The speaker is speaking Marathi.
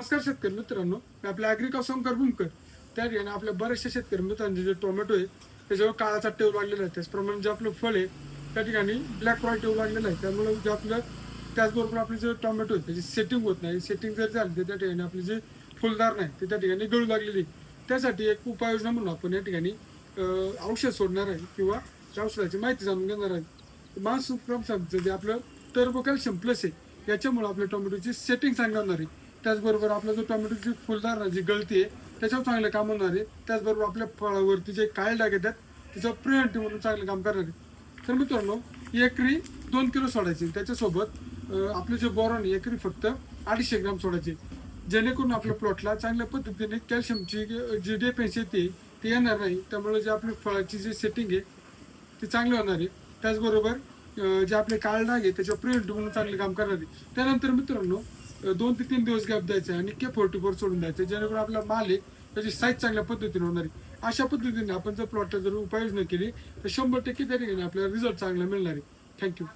नमस्कार शेतकरी मित्रांनो. मी आपल्या ॲग्रिका सोमकर भूमकर. त्या ठिकाणी आपल्या बऱ्याचशा शेतकरी मित्रांचे जे टोमॅटो आहे त्याच्यावर काळाचा टेव लागलेला आहे. त्याचप्रमाणे जे आपलं फळ आहे त्या ठिकाणी ब्लॅक व्हाईट टेव लागलेला आहे. त्यामुळे जे आपलं त्याचबरोबर आपले जे टोमॅटो आहे त्याची सेटिंग होत नाही. सेटिंग जर झाली तर त्या ठिकाणी आपली जे फुलदार नाही ते त्या ठिकाणी गळू लागलेली आहे. त्यासाठी एक उपाययोजना म्हणून आपण या ठिकाणी औषध सोडणार आहे किंवा त्या औषधाची माहिती जाणून घेणार आहे. मास क्रॉपचं जे आपलं टर्बो कॅल्शियम प्लस आहे याच्यामुळे आपल्या टोमॅटोची सेटिंग सांगणार आहे. त्याचबरोबर आपला जो टोमॅटोची फुलदार जी गळती आहे त्याच्यावर चांगलं काम होणार आहे. त्याचबरोबर आपल्या फळावरती जे काय डाग येतात त्याच्यावर प्रिव्हेंटिव्ह म्हणून चांगलं काम करणार आहे. तर मित्रांनो एकरी दोन किलो सोडायचे. त्याच्यासोबत आपलं जे बोरॉन एकरी फक्त अडीचशे ग्राम सोडायचे. जेणेकरून आपल्या प्लॉटला चांगल्या पद्धतीने कॅल्शियमची जी डेफिशियन्सी येते ती येणार नाही. त्यामुळे जे आपली फळाची जी सेटिंग आहे ते चांगली होणार आहे. त्याचबरोबर जे आपले काळ डाग आहे त्याच्यावर प्रिव्हेंटिव्ह म्हणून चांगले काम करणार आहे. त्यानंतर मित्रांनो दोन ते तीन दिवस गॅप द्यायचा आणि के फोर्टी फोर सोडून द्यायचं. जेणेकरून आपला माल आहे त्याची साईज चांगल्या पद्धतीने होणार आहे. अशा पद्धतीने आपण जर प्लॉटला जर उपाययोजना केली तर शंभर टक्के त्या ठिकाणी आपल्याला रिझल्ट चांगला मिळणार आहे. थँक्यू